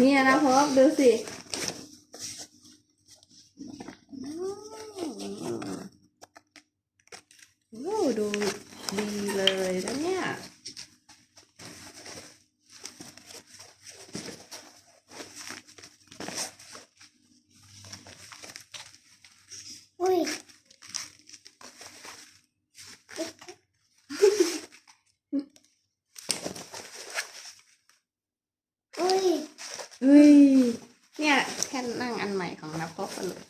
เนี่ยนะพบดูสิโอ้ดูดีเลยนะเนี่ยอุ้ยอุ้ย เฮ้ย เนี่ยแค่นั่งอันใหม่ของนับพบกันเลย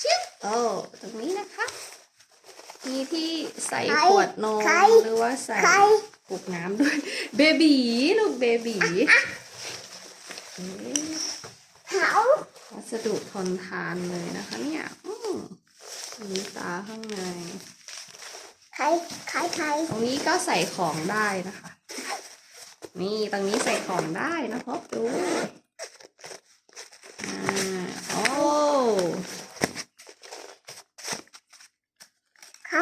ชิบโอ้ตรงนี้นะคะมีที่ใส่ขวดนมหรือว่าใส่ใครปุกน้ำด้วย เบบีลูกเบบีเอ๊ะเขาวัสดุทนทานเลยนะคะเนี่ยอืมมีตาข้างในใครใครใครตรงนี้ก็ใส่ของได้นะคะ นี่ตรงนี้ใส่ของได้นะพบดูอ่าโอ้ใคร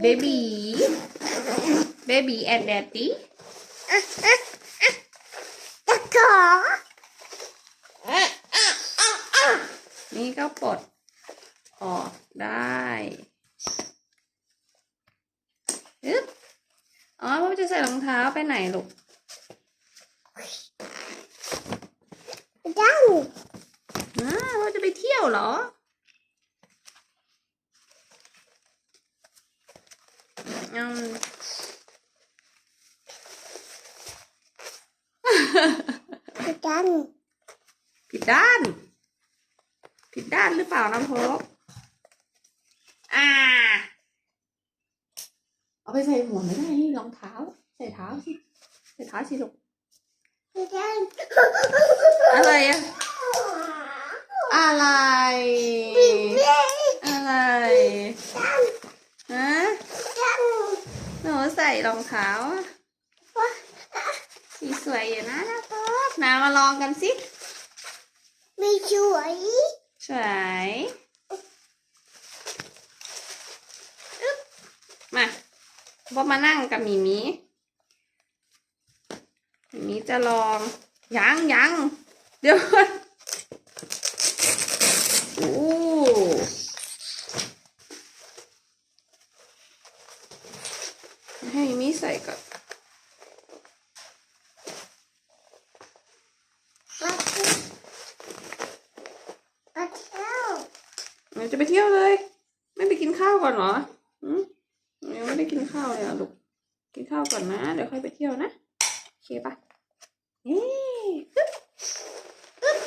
เบบีเบบีแอนด์แดดดี้จะขอนี่ก็ปลดออกได้อ๋อพ่อจะใส่รองเท้าไปไหนลูก จังอ้าพ่อจะไปเที่ยวเหรอ อืมจังผิดด้าน ผิดด้านหรือเปล่าน้ำพกอ่า เอาไปใส่หัวไม่ได้นี่รองเท้า ใส่เท้าสิ ใส่เท้าสิลูกจังอะไรอะ อะไรเย้อะไรจังฮะจังหนูใส่รองเท้าอะสีสวยอยู่นะนะพกนามาลองกันสิ ไม่ช่วย สวยอึ๊บมาบอมานั่งกับหมีหมีหมีหมีจะลอง ยังยังเดี๋ยวก่อนโอ้ให้หมีหมีใส่ก่อน มาเที่ยว เรา จะไปเที่ยวเลย ไม่ไปกินข้าวก่อนเหรออืมยังไม่ได้กินข้าวเลยอะลูก กินข้าวก่อนนะ เดี๋ยวค่อยไปเที่ยวนะ โอเคปะเอ๊ะปึ๊บปึ๊บ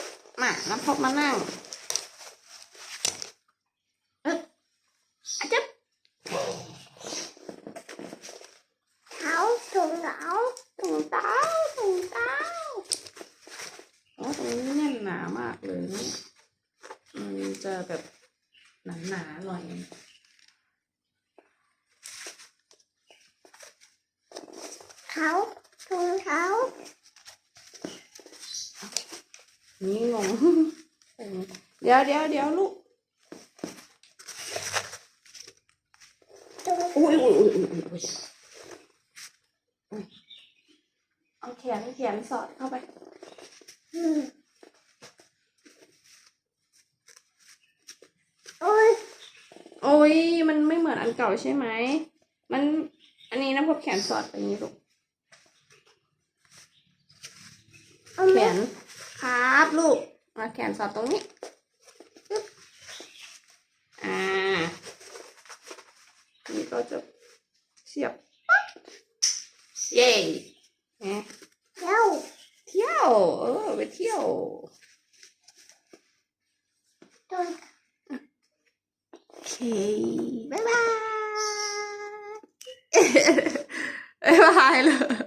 มาน้ำพกมานั่งเอ๊ะอาจ๊บเขาถุงเขาถุงเท้าถุงเท้าโอ้ตรงนี้แน่นหนามากเลยเนี่ยมันจะแบบ หนาหนาๆหน่อย เขาถุงเขานี่งงเดี๋ยวเดี๋ยวเดี๋ยวลูกถุงอุ้ยอุ้ยอุ้ยอุ้ยอุ้ยอุ้ยอุ้ยเอาแขนแขนสอดเข้าไป อืมโอ้ย โอ้ยมันไม่เหมือนอันเก่าใช่ไหม มัน อันนี้นะพบแขนสอดไปอย่างนี้ลูกเอาแขแม่นครับลูกมาแขนสอดตรงนี้ปึ๊บอ่า นี่ก็จะเสียบปั๊บเย้ไงเที่ยว เที่ยว เออ ไปเที่ยวถุ งโอเคบ๊